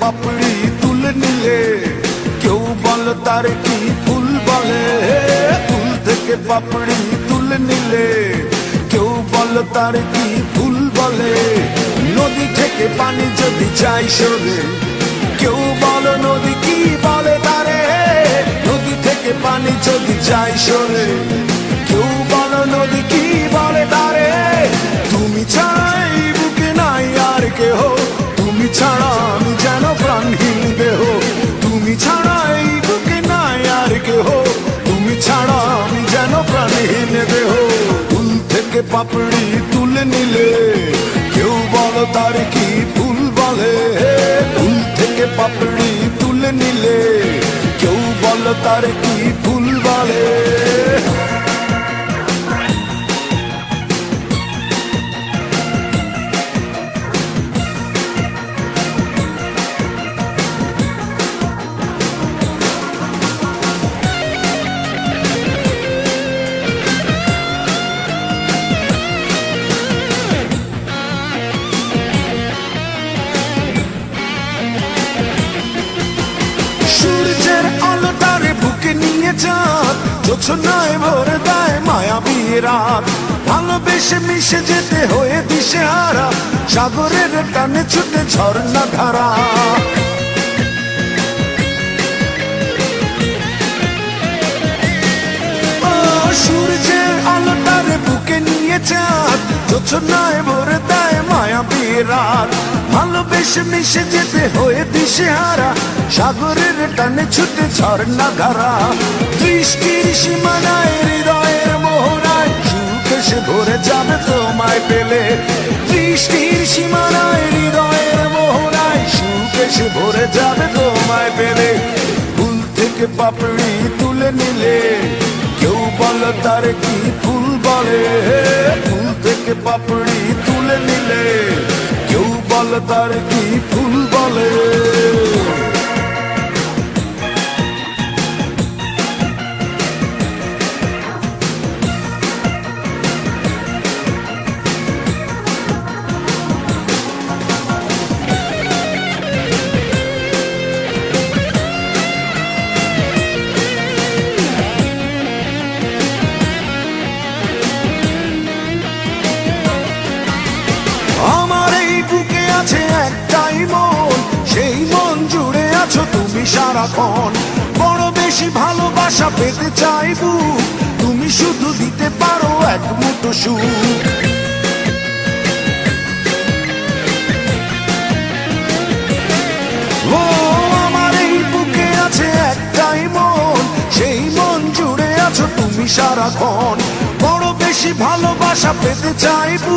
পাপড়ি তুলে নিলে, কেউ বল তার কি ফুল বলে? ফুল থেকে পাপড়ি তুলে নিলে, কেউ বল তার কি ফুল বলে? নদী থেকে পানি যদি চাই সরে, কেউ পাপড়ি তুলে নিলে, কেউ বলো তার কি ফুল বলে? ফুল থেকে পাপড়ি তুলে নিলে, কেউ বলো তার কি ফুল বলে? বুকে নিয়ে যান যোছনায় ভরে দেয় মায়াবী রাত ভালোবেসে মিশে যেতে হয়ে দিশে হারা সাগরের টানে ছুটে ঝর্ণা ধারা। সূর্যের আলো তারে বুকে নিয়ে চাঁদ যোছনায় দেয় রাত ভালোবেসে মিশে যেতে হয়ে দিশে হারা সাগরের টানে ছুটে ঝর্ণা ধারা দৃষ্টির সীমানায়, হৃদয়ের মোহনায়, সুখ এসে ভরে যাবে তোমায় পেলে। দৃষ্টির সীমানায়, হৃদয়ের মোহনায়, সুখ এসে ভরে যাবে তোমায় পেলে। ফুল থেকে পাপড়ি তুলে নিলে, কেউ বলে তার কি ফুল বলে? ফুল থেকে পাপড়ি তুলে নিলে বলে তার কি ফুল বলে? মন জুড়ে আছো তুমি সারাক্ষণ। বড় বেশি ভালোবাসা পেতে চাইবু। তুমি শুধু দিতে পারো এক মুঠো সুখ। আমার এই বুকে আছে একটাই মন। সেই মন জুড়ে আছো তুমি সারাক্ষণ। বড় বেশি ভালোবাসা পেতে চাইবু।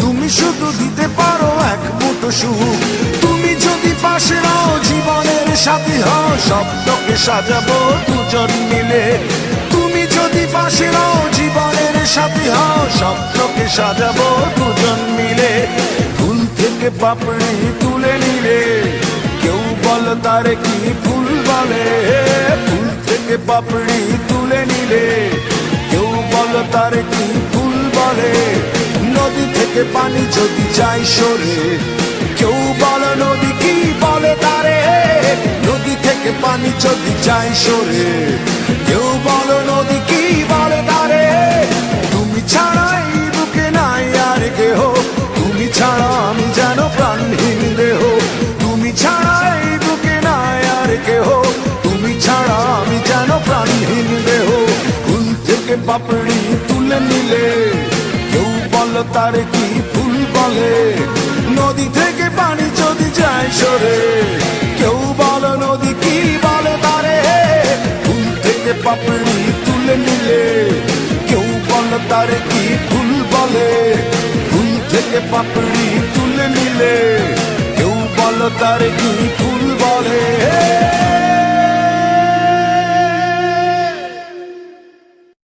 তুমি শুধু দিতে পারো এক মুঠো সুখ। স্বপ্নকে সাজাবো দুজন মিলে। তুমি যদি পাশে নাও জীবনের সাথী হও স্বপ্নকে সাজাবো দুজন মিলে। ফুল থেকে পাপড়ি তুলে নিলে, কেউ বল তার কি ফুল বলে? ফুল থেকে পাপড়ি তুলে নিলে, কেউ বল তার কি ফুল বলে? নদী থেকে পানি যদি যায় সরে, কেউ বল নদী কি বলে তারে? থেকে পানি যদি যায় সরে। কেউ বল, নদী কি বলে তারে? তুমি ছাড়াই বুকে নাই আর কেহ। তুমি ছাড়া আমি যেন প্রাণহীন দেহ। তুমি ছাড়াই বুকে নাই আর কেহ। তুমি ছাড়া আমি যেন প্রাণহীন দেহ। ফুল থেকে পাপড়ি তুলে নিলে, কেউ বলো তার কি ফুল বলে? নদী থেকে পানি যদি যায় সরে, কেউ বল, নদী পাপড়ি তুলে নিলে, কেউ বল তার কি ফুল বলে? ফুল থেকে পাপড়ি তুলে নিলে, কেউ বল তার কি ফুল